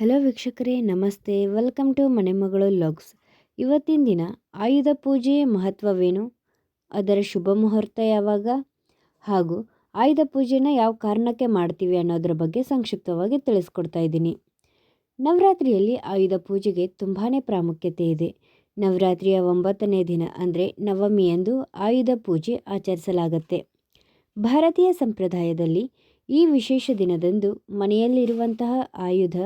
Hello ವೀಕ್ಷಕರೇ, ನಮಸ್ತೆ. Welcome to Manemagalu logs. ಇವತ್ತಿನ ದಿನ ಆಯುಧ ಪೂಜೆಯ ಮಹತ್ವವೇನು? ಅದರ ಶುಭ ಮುಹೂರ್ತ ಯಾವಾಗ? ಹಾಗೂ ಆಯುಧ ಪೂಜೆನ ಯಾವ ಕಾರಣಕ್ಕೆ ಮಾಡ್ತೀವಿ ಅನ್ನೋದ್ರ ಬಗ್ಗೆ ಸಂಕ್ಷಿಪ್ತವಾಗಿ ತಿಳಿಸ್ಕೊಡ್ತಾ ಇದ್ದೀನಿ. ನವರಾತ್ರಿಯಲ್ಲಿ ಆಯುಧ ಪೂಜೆಗೆ ತುಂಬಾ ಪ್ರಾಮುಖ್ಯತೆ ಇದೆ. ನವರಾತ್ರಿಯ ಒಂಬತ್ತನೇ ದಿನ ಅಂದರೆ ನವಮಿಯಂದು ಆಯುಧ ಪೂಜೆ ಆಚರಿಸಲಾಗತ್ತೆ. ಭಾರತೀಯ ಸಂಪ್ರದಾಯದಲ್ಲಿ ಈ ವಿಶೇಷ ದಿನದಂದು ಮನೆಯಲ್ಲಿರುವಂತಹ ಆಯುಧ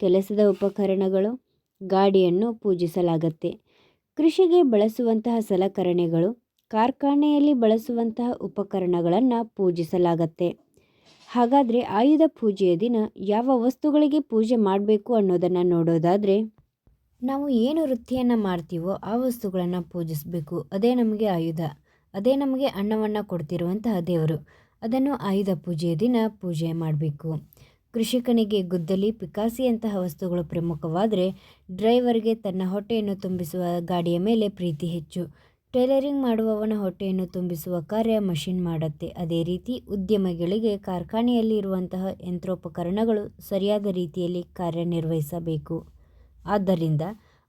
ಕೆಲಸದ ಉಪಕರಣಗಳು, ಗಾಡಿಯನ್ನು ಪೂಜಿಸಲಾಗತ್ತೆ. ಕೃಷಿಗೆ ಬಳಸುವಂತಹ ಸಲಕರಣೆಗಳು, ಕಾರ್ಖಾನೆಯಲ್ಲಿ ಬಳಸುವಂತಹ ಉಪಕರಣಗಳನ್ನು ಪೂಜಿಸಲಾಗತ್ತೆ. ಹಾಗಾದರೆ ಆಯುಧ ಪೂಜೆಯ ದಿನ ಯಾವ ವಸ್ತುಗಳಿಗೆ ಪೂಜೆ ಮಾಡಬೇಕು ಅನ್ನೋದನ್ನು ನೋಡೋದಾದರೆ, ನಾವು ಏನು ವೃತ್ತಿಯನ್ನು ಮಾಡ್ತೀವೋ ಆ ವಸ್ತುಗಳನ್ನು ಪೂಜಿಸಬೇಕು. ಅದೇ ನಮಗೆ ಆಯುಧ, ಅದೇ ನಮಗೆ ಅನ್ನವನ್ನು ಕೊಡ್ತಿರುವಂತಹ ದೇವರು. ಅದನ್ನು ಆಯುಧ ಪೂಜೆಯ ದಿನ ಪೂಜೆ ಮಾಡಬೇಕು. ಕೃಷಿಕನಿಗೆ ಗುದ್ದಲಿ ಪಿಕಾಸಿಯಂತಹ ವಸ್ತುಗಳು ಪ್ರಮುಖವಾದರೆ ಡ್ರೈವರ್ಗೆ ತನ್ನ ಹೊಟ್ಟೆಯನ್ನು ತುಂಬಿಸುವ ಗಾಡಿಯ ಮೇಲೆ ಪ್ರೀತಿ ಹೆಚ್ಚು. ಟೈಲರಿಂಗ್ ಮಾಡುವವನ ಹೊಟ್ಟೆಯನ್ನು ತುಂಬಿಸುವ ಕಾರ್ಯ ಮಷಿನ್ ಮಾಡುತ್ತೆ. ಅದೇ ರೀತಿ ಉದ್ಯಮಿಗಳಿಗೆ ಕಾರ್ಖಾನೆಯಲ್ಲಿ ಇರುವಂತಹ ಯಂತ್ರೋಪಕರಣಗಳು ಸರಿಯಾದ ರೀತಿಯಲ್ಲಿ ಕಾರ್ಯನಿರ್ವಹಿಸಬೇಕು. ಆದ್ದರಿಂದ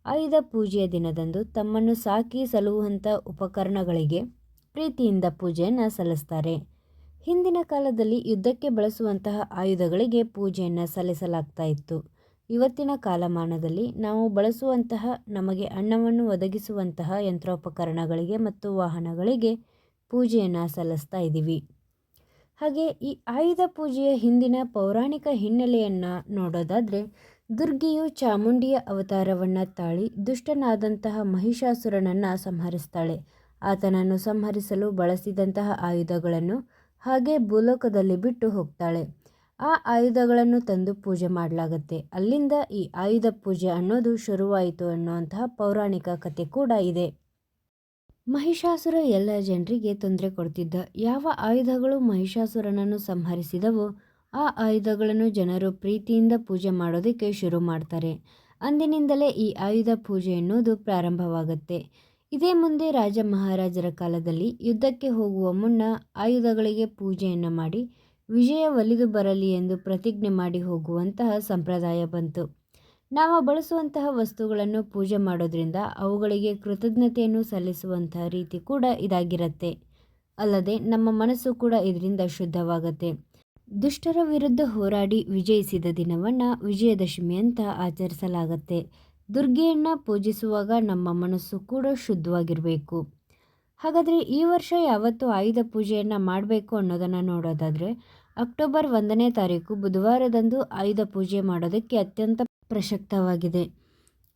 ಆಯುಧ ಪೂಜೆಯ ದಿನದಂದು ತಮ್ಮನ್ನು ಸಾಕಿ ಸಲುವಂಥ ಉಪಕರಣಗಳಿಗೆ ಪ್ರೀತಿಯಿಂದ ಪೂಜೆಯನ್ನು ಸಲ್ಲಿಸ್ತಾರೆ. ಹಿಂದಿನ ಕಾಲದಲ್ಲಿ ಯುದ್ಧಕ್ಕೆ ಬಳಸುವಂತಹ ಆಯುಧಗಳಿಗೆ ಪೂಜೆಯನ್ನು ಸಲ್ಲಿಸಲಾಗ್ತಾ ಇತ್ತು. ಇವತ್ತಿನ ಕಾಲಮಾನದಲ್ಲಿ ನಾವು ಬಳಸುವಂತಹ ನಮಗೆ ಅನ್ನವನ್ನು ಒದಗಿಸುವಂತಹ ಯಂತ್ರೋಪಕರಣಗಳಿಗೆ ಮತ್ತು ವಾಹನಗಳಿಗೆ ಪೂಜೆಯನ್ನು ಸಲ್ಲಿಸ್ತಾ ಇದ್ದೀವಿ. ಹಾಗೆ ಈ ಆಯುಧ ಪೂಜೆಯ ಹಿಂದಿನ ಪೌರಾಣಿಕ ಹಿನ್ನೆಲೆಯನ್ನು ನೋಡೋದಾದರೆ, ದುರ್ಗಿಯು ಚಾಮುಂಡಿಯ ಅವತಾರವನ್ನು ತಾಳಿ ದುಷ್ಟನಾದಂತಹ ಮಹಿಷಾಸುರನನ್ನು ಸಂಹರಿಸ್ತಾಳೆ. ಆತನನ್ನು ಸಂಹರಿಸಲು ಬಳಸಿದಂತಹ ಆಯುಧಗಳನ್ನು ಹಾಗೆ ಭೂಲೋಕದಲ್ಲಿ ಬಿಟ್ಟು ಹೋಗ್ತಾಳೆ. ಆ ಆಯುಧಗಳನ್ನು ತಂದು ಪೂಜೆ ಮಾಡಲಾಗುತ್ತೆ. ಅಲ್ಲಿಂದ ಈ ಆಯುಧ ಪೂಜೆ ಅನ್ನೋದು ಶುರುವಾಯಿತು ಅನ್ನುವಂತಹ ಪೌರಾಣಿಕ ಕತೆ ಕೂಡ ಇದೆ. ಮಹಿಷಾಸುರ ಎಲ್ಲ ಜನರಿಗೆ ತೊಂದರೆ ಕೊಡ್ತಿದ್ದ. ಯಾವ ಆಯುಧಗಳು ಮಹಿಷಾಸುರನನ್ನು ಸಂಹರಿಸಿದವೋ ಆ ಆಯುಧಗಳನ್ನು ಜನರು ಪ್ರೀತಿಯಿಂದ ಪೂಜೆ ಮಾಡೋದಕ್ಕೆ ಶುರು ಮಾಡ್ತಾರೆ. ಅಂದಿನಿಂದಲೇ ಈ ಆಯುಧ ಪೂಜೆ ಎನ್ನುವುದು ಪ್ರಾರಂಭವಾಗುತ್ತೆ. ಇದೇ ಮುಂದೆ ರಾಜ ಮಹಾರಾಜರ ಕಾಲದಲ್ಲಿ ಯುದ್ಧಕ್ಕೆ ಹೋಗುವ ಮುನ್ನ ಆಯುಧಗಳಿಗೆ ಪೂಜೆಯನ್ನು ಮಾಡಿ, ವಿಜಯ ಒಲಿದು ಬರಲಿ ಎಂದು ಪ್ರತಿಜ್ಞೆ ಮಾಡಿ ಹೋಗುವಂತಹ ಸಂಪ್ರದಾಯ ಬಂತು. ನಾವು ಬಳಸುವಂತಹ ವಸ್ತುಗಳನ್ನು ಪೂಜೆ ಮಾಡೋದ್ರಿಂದ ಅವುಗಳಿಗೆ ಕೃತಜ್ಞತೆಯನ್ನು ಸಲ್ಲಿಸುವಂತಹ ರೀತಿ ಕೂಡ ಇದಾಗಿರುತ್ತೆ. ಅಲ್ಲದೆ ನಮ್ಮ ಮನಸ್ಸು ಕೂಡ ಇದರಿಂದ ಶುದ್ಧವಾಗುತ್ತೆ. ದುಷ್ಟರ ವಿರುದ್ಧ ಹೋರಾಡಿ ವಿಜಯಿಸಿದ ದಿನವನ್ನು ವಿಜಯದಶಮಿ ಅಂತ ಆಚರಿಸಲಾಗತ್ತೆ. ದುರ್ಗೆಯನ್ನು ಪೂಜಿಸುವಾಗ ನಮ್ಮ ಮನಸ್ಸು ಕೂಡ ಶುದ್ಧವಾಗಿರಬೇಕು. ಹಾಗಾದರೆ ಈ ವರ್ಷ ಯಾವತ್ತು ಆಯುಧ ಪೂಜೆಯನ್ನು ಮಾಡಬೇಕು ಅನ್ನೋದನ್ನು ನೋಡೋದಾದರೆ, ಅಕ್ಟೋಬರ್ ಒಂದನೇ ತಾರೀಕು ಬುಧವಾರದಂದು ಆಯುಧ ಪೂಜೆ ಮಾಡೋದಕ್ಕೆ ಅತ್ಯಂತ ಪ್ರಸಕ್ತವಾಗಿದೆ.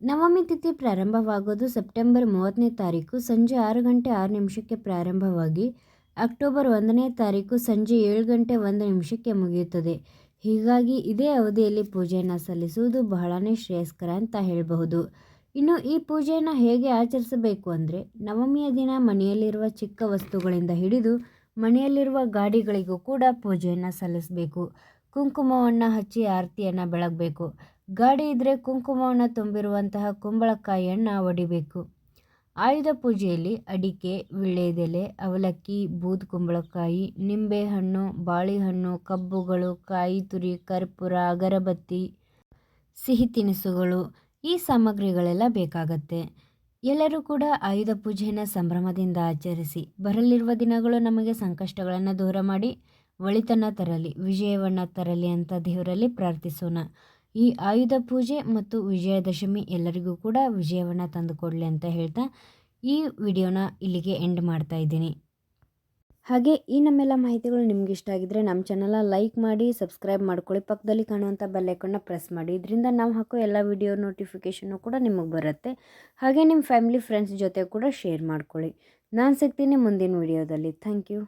ನವಮಿ ತಿಥಿ ಪ್ರಾರಂಭವಾಗೋದು ಸೆಪ್ಟೆಂಬರ್ ಮೂವತ್ತನೇ ತಾರೀಕು. ಸಂಜೆ ಆರು ಗಂಟೆ ಆರು ನಿಮಿಷಕ್ಕೆ ಪ್ರಾರಂಭವಾಗಿ ಅಕ್ಟೋಬರ್ ಒಂದನೇ ತಾರೀಕು ಸಂಜೆ ಏಳು ಗಂಟೆ ಒಂದು ನಿಮಿಷಕ್ಕೆ ಮುಗಿಯುತ್ತದೆ. ಹೀಗಾಗಿ ಇದೇ ಅವಧಿಯಲ್ಲಿ ಪೂಜೆಯನ್ನು ಸಲ್ಲಿಸುವುದು ಬಹಳನೇ ಶ್ರೇಯಸ್ಕರ ಅಂತ ಹೇಳಬಹುದು. ಇನ್ನು ಈ ಪೂಜೆಯನ್ನು ಹೇಗೆ ಆಚರಿಸಬೇಕು ಅಂದರೆ ನವಮಿಯ ದಿನ ಮನೆಯಲ್ಲಿರುವ ಚಿಕ್ಕ ವಸ್ತುಗಳಿಂದ ಹಿಡಿದು ಮನೆಯಲ್ಲಿರುವ ಗಾಡಿಗಳಿಗೂ ಕೂಡ ಪೂಜೆಯನ್ನು ಸಲ್ಲಿಸಬೇಕು. ಕುಂಕುಮವನ್ನು ಹಚ್ಚಿ ಆರತಿಯನ್ನು ಬೆಳಗಬೇಕು. ಗಾಡಿ ಇದ್ದರೆ ಕುಂಕುಮವನ್ನು ತುಂಬಿರುವಂತಹ ಕುಂಬಳಕಾಯಿಯನ್ನು ಒಡಿಬೇಕು. ಆಯುಧ ಪೂಜೆಯಲ್ಲಿ ಅಡಿಕೆ ವೀಳ್ಯದೆಲೆ ಅವಲಕ್ಕಿ, ಬೂದ್ ಕುಂಬಳಕಾಯಿ, ನಿಂಬೆಹಣ್ಣು, ಬಾಳೆಹಣ್ಣು, ಕಬ್ಬುಗಳು, ಕಾಯಿ ತುರಿ, ಕರ್ಪೂರ, ಅಗರಬತ್ತಿ, ಸಿಹಿ ತಿನಿಸುಗಳು ಈ ಸಾಮಗ್ರಿಗಳೆಲ್ಲ ಬೇಕಾಗತ್ತೆ. ಎಲ್ಲರೂ ಕೂಡ ಆಯುಧ ಪೂಜೆಯನ್ನು ಸಂಭ್ರಮದಿಂದ ಆಚರಿಸಿ ಬರಲಿರುವ ದಿನಗಳು ನಮಗೆ ಸಂಕಷ್ಟಗಳನ್ನು ದೂರ ಮಾಡಿ ಒಳಿತನ್ನು ತರಲಿ, ವಿಜಯವನ್ನು ತರಲಿ ಅಂತ ದೇವರಲ್ಲಿ ಪ್ರಾರ್ಥಿಸೋಣ. ಈ ಆಯುಧ ಪೂಜೆ ಮತ್ತು ವಿಜಯದಶಮಿ ಎಲ್ಲರಿಗೂ ಕೂಡ ವಿಜಯವನ್ನು ತಂದುಕೊಡಲಿ ಅಂತ ಹೇಳ್ತಾ ಈ ವಿಡಿಯೋನ ಇಲ್ಲಿಗೆ ಎಂಡ್ ಮಾಡ್ತಾ ಇದ್ದೀನಿ. ಹಾಗೆ ಈ ನಮ್ಮೆಲ್ಲ ಮಾಹಿತಿಗಳು ನಿಮ್ಗೆ ಇಷ್ಟ ಆಗಿದ್ರೆ ನಮ್ಮ ಚಾನಲ್ನ ಲೈಕ್ ಮಾಡಿ ಸಬ್ಸ್ಕ್ರೈಬ್ ಮಾಡ್ಕೊಳ್ಳಿ. ಪಕ್ಕದಲ್ಲಿ ಕಾಣುವಂಥ ಬೆಲ್ಲೈಕನ್ನ ಪ್ರೆಸ್ ಮಾಡಿ. ಇದರಿಂದ ನಾವು ಹಾಕೋ ಎಲ್ಲ ವಿಡಿಯೋ ನೋಟಿಫಿಕೇಷನ್ನು ಕೂಡ ನಿಮಗೆ ಬರುತ್ತೆ. ಹಾಗೆ ನಿಮ್ಮ ಫ್ಯಾಮಿಲಿ ಫ್ರೆಂಡ್ಸ್ ಜೊತೆ ಕೂಡ ಶೇರ್ ಮಾಡ್ಕೊಳ್ಳಿ. ನಾನು ಸಿಗ್ತೀನಿ ಮುಂದಿನ ವಿಡಿಯೋದಲ್ಲಿ ಥ್ಯಾಂಕ್ ಯು